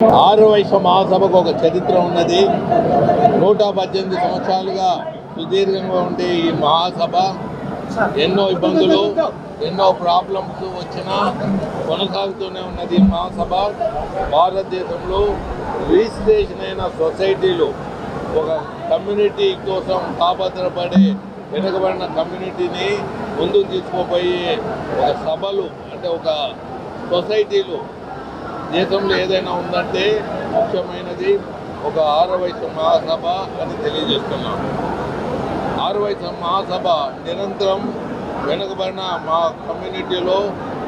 ఆరు వయసు మహాసభకు ఒక చరిత్ర ఉన్నది. నూట పద్దెనిమిది సంవత్సరాలుగా సుదీర్ఘంగా ఉండే ఈ మహాసభ ఎన్నో ఇబ్బందులు ఎన్నో ప్రాబ్లమ్స్ వచ్చినా కొనసాగుతూనే ఉన్నది ఈ మహాసభ. భారతదేశంలో రిజిస్ట్రేషన్ అయిన సొసైటీలు ఒక కమ్యూనిటీ కోసం తాపత్రపడే వెనుకబడిన కమ్యూనిటీని ముందుకు తీసుకుపోయే ఒక సభలు అంటే ఒక సొసైటీలు దేశంలో ఏదైనా ఉందంటే ముఖ్యమైనది ఒక ఆరవైశ్య మహాసభ అని తెలియజేస్తున్నాం. ఆరవైశ్య మహాసభ నిరంతరం వెనుకబడిన మా కమ్యూనిటీలో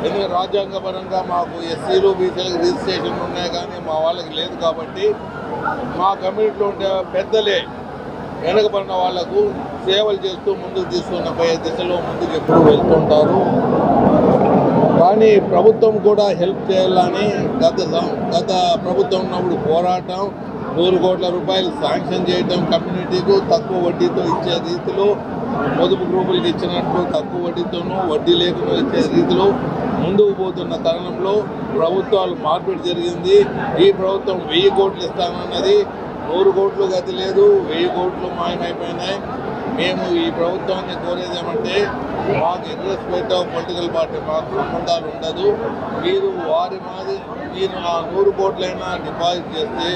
ఎందుకంటే రాజ్యాంగపరంగా మాకు ఎస్సీలు బీసీలకు రిజిస్ట్రేషన్ ఉన్నాయి కానీ మా వాళ్ళకి లేదు కాబట్టి మా కమ్యూనిటీలో ఉండే పెద్దలే వెనుకబడిన వాళ్ళకు సేవలు చేస్తూ ముందుకు తీసుకున్న పోయే దిశలో ముందుకు ఎప్పుడూ వెళ్తుంటారు? కానీ ప్రభుత్వం కూడా హెల్ప్ చేయాలని గత సం- గత ప్రభుత్వం ఉన్నప్పుడు పోరాటం నూరు కోట్ల రూపాయలు శాంక్షన్ చేయటం కమ్యూనిటీకు తక్కువ వడ్డీతో ఇచ్చే రీతిలో పొదుపు గ్రూపులకు ఇచ్చినట్టు తక్కువ వడ్డీతోనూ వడ్డీ లేకుండా ఇచ్చే రీతిలో ముందుకు పోతున్న తరుణంలో ప్రభుత్వాలు మార్పిడి జరిగింది. ఈ ప్రభుత్వం వెయ్యి కోట్లు ఇస్తానన్నది నూరు కోట్లు గతి లేదు వెయ్యి కోట్లు మాయమైపోయినాయి. మేము ఈ ప్రభుత్వాన్ని కోరేది ఏమంటే మాకు ఇంట్రెస్ట్ పెట్టాం పొలిటికల్ పార్టీ మాకు సంబంధాలు ఉండదు. మీరు వారి మాది మీరు ఆ నూరు కోట్లైనా డిపాజిట్ చేస్తే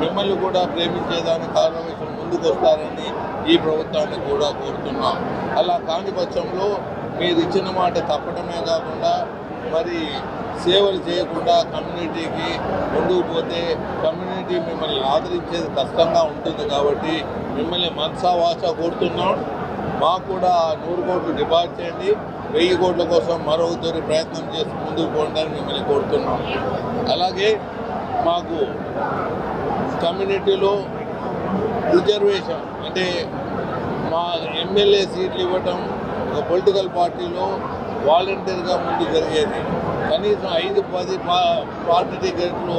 మిమ్మల్ని కూడా ప్రేమించేదానికి కారణం ముందుకు వస్తారని ఈ ప్రభుత్వాన్ని కూడా కోరుతున్నాం. అలా కాని పక్షంలో మీరు ఇచ్చిన మాట తప్పడమే కాకుండా మరి సేవలు చేయకుండా కమ్యూనిటీకి ముందుకు పోతే కమ్యూనిటీ మిమ్మల్ని ఆదరించేది కష్టంగా ఉంటుంది కాబట్టి మిమ్మల్ని మనసావాస కోరుతున్నాం. మాకు కూడా ఆ నూరు కోట్లు డిపాజిట్ చేయండి. వెయ్యి కోట్ల కోసం మరొకరి ప్రయత్నం చేసి ముందుకు పోవడానికి మిమ్మల్ని కోరుతున్నాం. అలాగే మాకు కమ్యూనిటీలో రిజర్వేషన్ అంటే మా ఎమ్మెల్యే సీట్లు ఇవ్వటం ఒక పొలిటికల్ పార్టీలో వాలంటీర్గా ముందు జరిగేది. కనీసం ఐదు పది పా పార్టీ టికెట్లు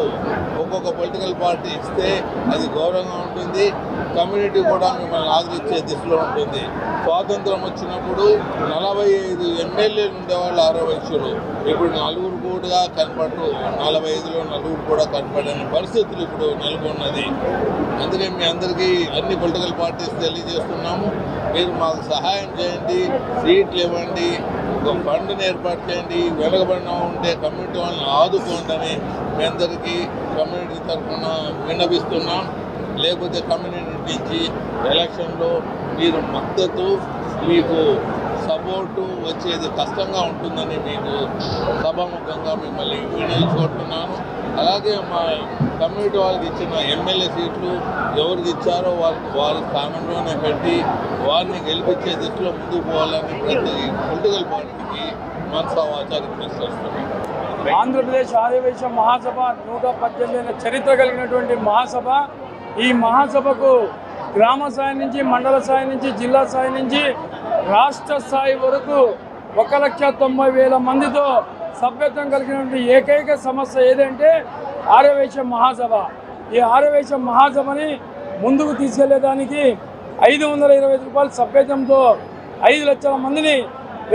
ఒక్కొక్క పొలిటికల్ పార్టీ ఇస్తే అది గౌరవంగా ఉంటుంది. కమ్యూనిటీ కూడా మిమ్మల్ని ఆదరించే దిశలో ఉంటుంది. స్వాతంత్రం వచ్చినప్పుడు నలభై ఐదు ఎమ్మెల్యేలు ఉండేవాళ్ళు అరవై ఇప్పుడు నలుగురు కూడా కనపడరు. నలభై ఐదులో నలుగురు కూడా కనపడని పరిస్థితులు ఇప్పుడు నెలకొన్నది. అందుకే మీ అందరికీ అన్ని పొలిటికల్ పార్టీస్ తెలియజేస్తున్నాము. మీరు మాకు సహాయం చేయండి సీట్లు ఇవ్వండి ఒక ఫండ్ని ఏర్పాటు చేయండి వెలగబడిన ఉంటే కమ్యూనిటీ వాళ్ళని ఆదుకోండి అని మీ అందరికీ కమ్యూనిటీ తరఫున విన్నపిస్తున్నాం లేకపోతే కమ్యూనిటీ నుంచి ఎలక్షన్లో మీరు మద్దతు మీకు సపోర్టు వచ్చేది కష్టంగా ఉంటుందని మీకు సభాముఖంగా మిమ్మల్ని వినియోగించుకుంటున్నాను అలాగే మా కమ్యూనిటీ వాళ్ళకి ఇచ్చిన ఎమ్మెల్యే సీట్లు ఎవరికి ఇచ్చారో వాళ్ళకి వారి స్థానంలోనే పెట్టి వారిని గెలిపించే దిశలో ముందుకు పోవాలని ప్రతి పొలిటికల్ పార్టీకి మనసా వాచా ఆంధ్రప్రదేశ్ ఆదివేశ మహాసభ నూట పద్దెనిమిది చరిత్ర కలిగినటువంటి మహాసభ. ఈ మహాసభకు గ్రామ స్థాయి నుంచి మండల స్థాయి నుంచి జిల్లా స్థాయి నుంచి రాష్ట్ర స్థాయి వరకు ఒక లక్ష తొంభై వేల మందితో సభ్యత్వం కలిగినటువంటి ఏకైక సమస్య ఏదంటే ఆర్యవేశ మహాసభ. ఈ ఆర్యవేశ మహాసభని ముందుకు తీసుకెళ్ళేదానికి ఐదు వందల ఇరవై ఐదు రూపాయల సభ్యత్వంతో ఐదు లక్షల మందిని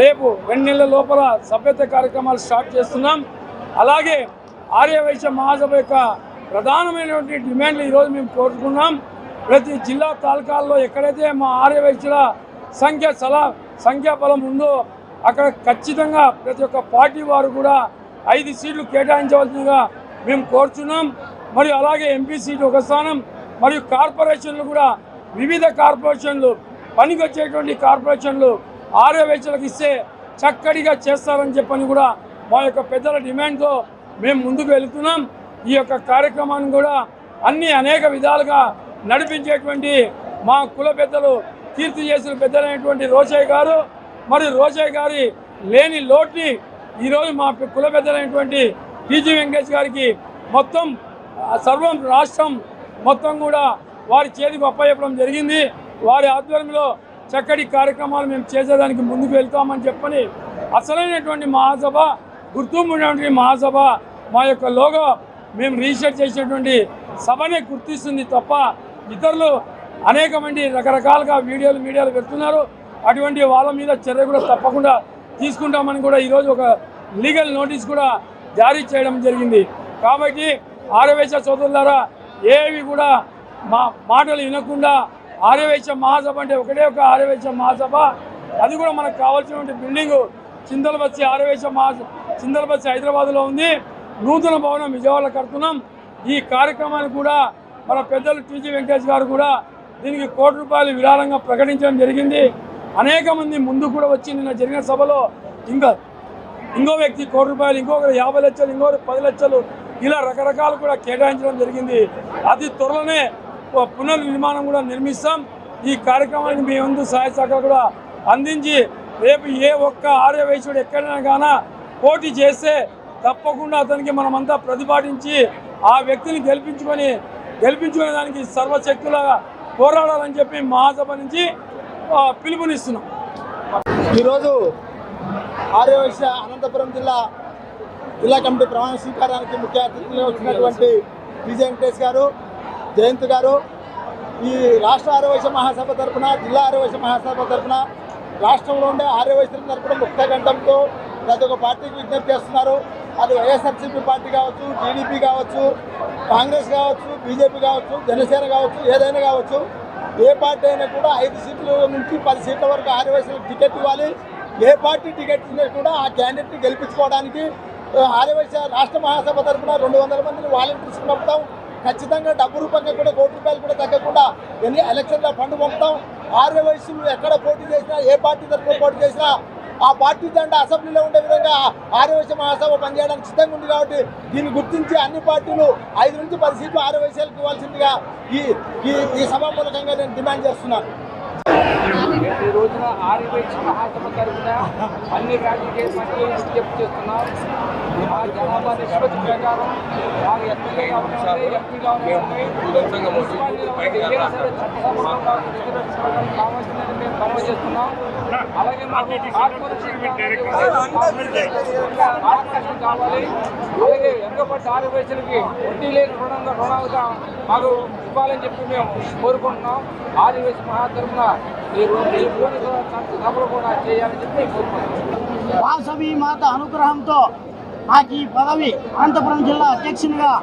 రేపు రెండు నెలల లోపల సభ్యత కార్యక్రమాలు స్టార్ట్ చేస్తున్నాం. అలాగే ఆర్యవైశ్య మహాసభ యొక్క ప్రధానమైనటువంటి డిమాండ్లు ఈరోజు మేము కోరుకున్నాం. ప్రతి జిల్లా తాలూకాల్లో ఎక్కడైతే మా ఆర్యవైశ్యుల సంఖ్య సలా సంఖ్యాబలం ఉందో అక్కడ ఖచ్చితంగా ప్రతి ఒక్క పార్టీ వారు కూడా ఐదు సీట్లు కేటాయించవలసిందిగా మేము కోరుచున్నాం. మరియు అలాగే ఎంపీ సీటు ఒక స్థానం మరియు కార్పొరేషన్లు కూడా వివిధ కార్పొరేషన్లు పనికి వచ్చేటువంటి కార్పొరేషన్లు ఆర్యవేక్షలకు ఇస్తే చక్కటిగా చేస్తారని చెప్పని కూడా మా యొక్క పెద్దల డిమాండ్తో మేము ముందుకు వెళుతున్నాం. ఈ యొక్క కార్యక్రమాన్ని కూడా అన్ని అనేక విధాలుగా నడిపించేటువంటి మా కుల పెద్దలు కీర్తి చేసిన పెద్దలైనటువంటి రోషయ్య గారు మరి రోషయ్య గారి లేని లోటుని ఈరోజు మా కుల పెద్దలైనటువంటి టీజీ వెంకటేష్ గారికి మొత్తం సర్వం రాష్ట్రం మొత్తం కూడా వారి చేతికి అప్పచెప్పడం జరిగింది. వారి ఆధ్వర్యంలో చక్కటి కార్యక్రమాలు మేము చేసేదానికి ముందుకు వెళ్తామని చెప్పని అసలైనటువంటి మహాసభ గుర్తింపు మహాసభ మా యొక్క లోగో మేము రీసెర్చ్ చేసినటువంటి సభనే గుర్తిస్తుంది తప్ప ఇతరులు అనేక మంది రకరకాలుగా వీడియోలు మీడియాలు పెడుతున్నారు. అటువంటి వాళ్ళ మీద చర్య కూడా తప్పకుండా తీసుకుంటామని కూడా ఈరోజు ఒక లీగల్ నోటీస్ కూడా జారీ చేయడం జరిగింది. కాబట్టి ఆర్యవేశ సోదరులారా ఏవి కూడా మా మాటలు వినకుండా ఆర్యవేశ మహాసభ అంటే ఒకటే ఒక ఆర్యవేశ మహాసభ. అది కూడా మనకు కావాల్సినటువంటి బిల్డింగ్ చింతలబస్సి ఆర్యవేశ మహా చింతలబస్సి హైదరాబాద్లో ఉంది. నూతన భవనం విజయవాడలో కడుతున్నాం. ఈ కార్యక్రమాన్ని కూడా మన పెద్దలు టీజీ వెంకటేష్ గారు కూడా దీనికి కోటి రూపాయలు విరాళంగా ప్రకటించడం జరిగింది. అనేక మంది ముందు కూడా వచ్చి నిన్న జరిగిన సభలో ఇంకా ఇంకో వ్యక్తి కోటి రూపాయలు ఇంకొకరు యాభై లక్షలు ఇంకొకరు పది లక్షలు ఇలా రకరకాలు కూడా కేటాయించడం జరిగింది. అతి త్వరలోనే ఓ పునర్నిర్మాణం కూడా నిర్మిస్తాం. ఈ కార్యక్రమానికి మీ ముందు సహాయ శాఖ కూడా అందించి రేపు ఏ ఒక్క ఆర్య వైశ్యుడు ఎక్కడైనా కాన పోటీ చేస్తే తప్పకుండా అతనికి మనమంతా ప్రతిపాదించి ఆ వ్యక్తిని గెలిపించుకొని గెలిపించుకునే దానికి సర్వశక్తుల పోరాడాలని చెప్పి మహాసభ నుంచి పిలుపునిస్తున్నాం. ఈరోజు ఆర్యవైశ్య అనంతపురం జిల్లా జిల్లా కమిటీ ప్రమాణ స్వీకారానికి ముఖ్య అతిథిగా వచ్చినటువంటి విజయ వెంకటేష్ గారు జయంత్ గారు ఈ రాష్ట్ర ఆర్యవైశ్య మహాసభ తరఫున జిల్లా ఆర్యవైశ్య మహాసభ తరఫున రాష్ట్రంలో ఉండే ఆర్యవైశ్యుల తరఫున ముక్త గంటంతో ప్రతి ఒక్క పార్టీకి విజ్ఞప్తి చేస్తున్నారు. అది వైఎస్ఆర్సీపీ పార్టీ కావచ్చు టీడీపీ కావచ్చు కాంగ్రెస్ కావచ్చు బీజేపీ కావచ్చు జనసేన కావచ్చు ఏదైనా కావచ్చు ఏ పార్టీ అయినా కూడా ఐదు సీట్ల నుంచి పది సీట్ల వరకు ఆర్యవైశ్యులకు టికెట్ ఇవ్వాలి. ఏ పార్టీ టికెట్ ఇచ్చినా కూడా ఆ క్యాండిడేట్ని గెలిపించుకోవడానికి ఆ, రాష్ట్ర మహాసభ తరఫున రెండు వందల మందిని వాలంటీర్స్ పంపుతాం. ఖచ్చితంగా డబ్బు రూపంగా కూడా కోటి రూపాయలు కూడా తగ్గకుండా ఎన్ని ఎలక్షన్లో ఫండ్ పంపుతాం. ఆర్యవైశ్యులు ఎక్కడ పోటీ చేసినా ఏ పార్టీ తరఫున పోటీ చేసినా ఆ పార్టీ జెండా అసెంబ్లీలో ఉండే విధంగా ఆర్యవైశ్య మహాసభ పనిచేయడానికి సిద్ధంగా ఉంది కాబట్టి దీన్ని గుర్తించి అన్ని పార్టీలు ఐదు నుంచి పది సీట్లు ఆర్యవైశ్యాలకు ఇవ్వాల్సిందిగా ఈ ఈ ఈ సభామూలకంగా నేను డిమాండ్ చేస్తున్నాను. ఈ రోజున ఆర్యవైశ్య మహాసభ తరఫున అన్ని రాజకీయ పార్టీలు విజ్ఞప్తి చేస్తున్నాం. మా జనాభా నిష్పత్తి ప్రకారం మాకు ఎమ్మెల్యే కావాలి ఎంపీ కావాలి మున్సిపాలిటీలో ఉండే ఏదైనా సరే చట్టసభలో మాకు రిజర్వేషన్ కావాల్సిందని మేము మనవి చేస్తున్నాం. అలాగే మాకు కార్పొరేషన్ కావాలి. అలాగే వెనుకబడ్డ ఆర్యవైశ్యులకి వడ్డీ లేని రుణంగా రుణాలుగా మాకు ఇవ్వాలని చెప్పి మేము కోరుకుంటున్నాం. ఆదివేశ మహా తరఫున ఈ ఈ కూడా చేయాలని చెప్పి వాసవి మాత అనుగ్రహంతో నాకు ఈ పదవి అనంతపురం జిల్లా అధ్యక్షునిగా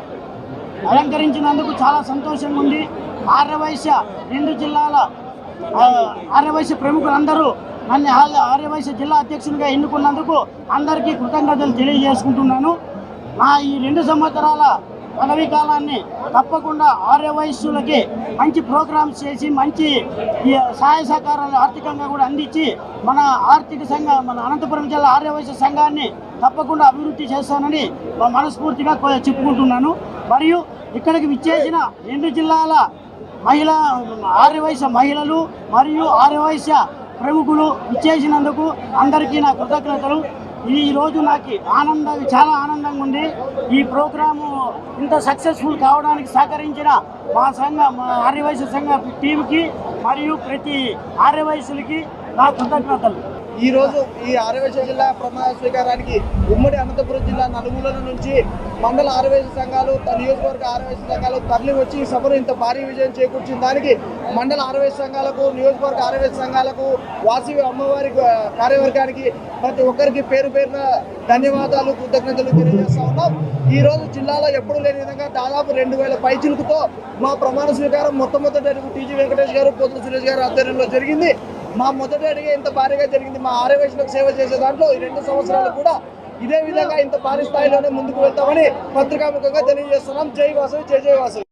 అలంకరించినందుకు చాలా సంతోషంగా ఉంది. ఆర్యవైశ్య రెండు జిల్లాల ఆర్యవైశ్య ప్రముఖులందరూ నన్ను ఆ- ఆర్యవైశ్య జిల్లా అధ్యక్షునిగా ఎన్నుకున్నందుకు అందరికీ కృతజ్ఞతలు తెలియజేసుకుంటున్నాను. నా ఈ రెండు సంవత్సరాల పదవీ కాలాన్ని తప్పకుండా ఆర్య వయస్సులకి మంచి ప్రోగ్రామ్స్ చేసి మంచి ఈ సహాయ సహకారాలు ఆర్థికంగా కూడా అందించి మన ఆర్థిక సంఘ మన అనంతపురం జిల్లా ఆర్యవైశ్య సంఘాన్ని తప్పకుండా అభివృద్ధి చేస్తానని మనస్ఫూర్తిగా చెప్పుకుంటున్నాను. మరియు ఇక్కడికి విచ్చేసిన రెండు జిల్లాల మహిళా ఆర్యవైశ్య మహిళలు మరియు ఆర్యవైశ్య ప్రముఖులు ఇచ్చేసినందుకు అందరికీ నా కృతజ్ఞతలు. ఈ రోజు నాకు ఆనందం చాలా ఆనందంగా ఉంది. ఈ ప్రోగ్రాము ఇంత సక్సెస్ఫుల్ కావడానికి సహకరించిన మా సంఘ మా ఆర్యవైశ్య సంఘ టీంకి మరియు ప్రతి ఆర్యవైశ్యులకి నా కృతజ్ఞతలు. ఈరోజు ఈ ఆరవేశ జిల్లా ప్రమాణ స్వీకారానికి ఉమ్మడి అనంతపురం జిల్లా నలుమూలల నుంచి మండల ఆరవేశ సంఘాలు నియోజకవర్గ ఆరవేశ సంఘాలు తరలి వచ్చి ఈ సభను ఇంత భారీ విజయం చేకూర్చిన దానికి మండల ఆరవేశ సంఘాలకు నియోజకవర్గ ఆరవేశ సంఘాలకు వాసవి అమ్మవారి కార్యవర్గానికి ప్రతి ఒక్కరికి పేరు పేరున ధన్యవాదాలు కృతజ్ఞతలు తెలియజేస్తా ఉన్నాం. ఈరోజు జిల్లాలో ఎప్పుడూ లేని విధంగా దాదాపు రెండు వేల పైచిలుకుతో మా ప్రమాణ స్వీకారం మొట్టమొదటి టీజీ వెంకటేష్ గారు పోతుల సురేష్ గారు ఆధ్వర్యంలో జరిగింది. మా మొదటి అడిగే ఇంత భారీగా జరిగింది. మా ఆర్యవేశులకు సేవ చేసే దాంట్లో ఈ రెండు సంవత్సరాలు కూడా ఇదే విధంగా ఇంత భారీ స్థాయిలోనే ముందుకు వెళ్తామని పత్రికాముఖంగా తెలియజేస్తున్నాం. జై వాసవి జై జై వాసవి